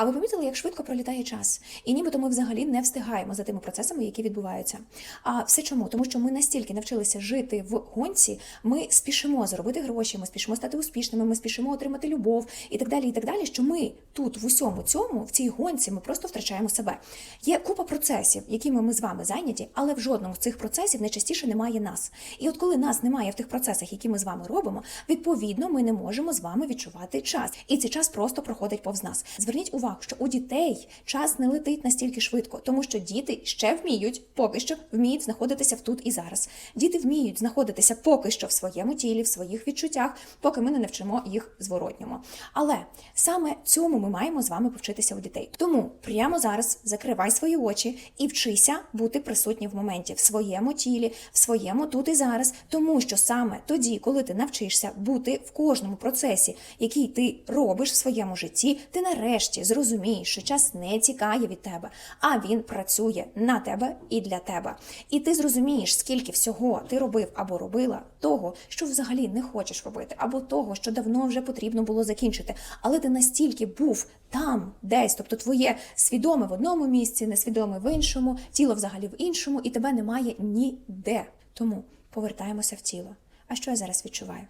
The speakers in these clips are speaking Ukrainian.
А ви помітили, як швидко пролітає час? І нібито ми взагалі не встигаємо за тими процесами, які відбуваються. А все чому? Тому що ми настільки навчилися жити в гонці, ми спішимо заробити гроші, ми спішимо стати успішними, ми спішимо отримати любов і так далі, і так далі. Що ми тут в усьому цьому, в цій гонці, ми просто втрачаємо себе. Є купа процесів, якими ми з вами зайняті, але в жодному з цих процесів найчастіше немає нас. І от коли нас немає в тих процесах, які ми з вами робимо, відповідно, ми не можемо з вами відчувати час. І цей час просто проходить повз нас. Зверніть увагу, що у дітей час не летить настільки швидко, тому що діти ще вміють, поки що вміють знаходитися в тут і зараз. Діти вміють знаходитися поки що в своєму тілі, в своїх відчуттях, поки ми не навчимо їх зворотньому. Але саме цьому ми маємо з вами повчитися у дітей. Тому прямо зараз закривай свої очі і вчися бути присутнім в моменті в своєму тілі, в своєму тут і зараз, тому що саме тоді, коли ти навчишся бути в кожному процесі, який ти робиш в своєму житті, ти нарешті зрозумієш, що час не тікає від тебе, а він працює на тебе і для тебе. І ти зрозумієш, скільки всього ти робив або робила того, що взагалі не хочеш робити, або того, що давно вже потрібно було закінчити, але ти настільки був там, десь, тобто твоє свідоме в одному місці, несвідоме в іншому, тіло взагалі в іншому, і тебе немає ніде. Тому повертаємося в тіло. А що я зараз відчуваю?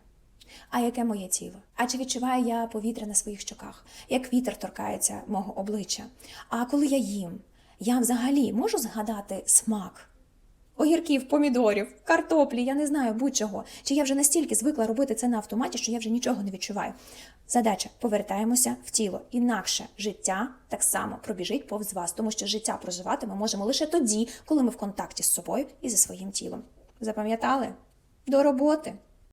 А яке моє тіло? А чи відчуваю я повітря на своїх щоках? Як вітер торкається мого обличчя? А коли я їм, я взагалі можу згадати смак? Огірків, помідорів, картоплі, я не знаю будь-чого. Чи я вже настільки звикла робити це на автоматі, що я вже нічого не відчуваю. Задача повертаємося в тіло. Інакше життя так само пробіжить повз вас, тому що життя проживати ми можемо лише тоді, коли ми в контакті з собою і зі своїм тілом. Запам'ятали? До роботи!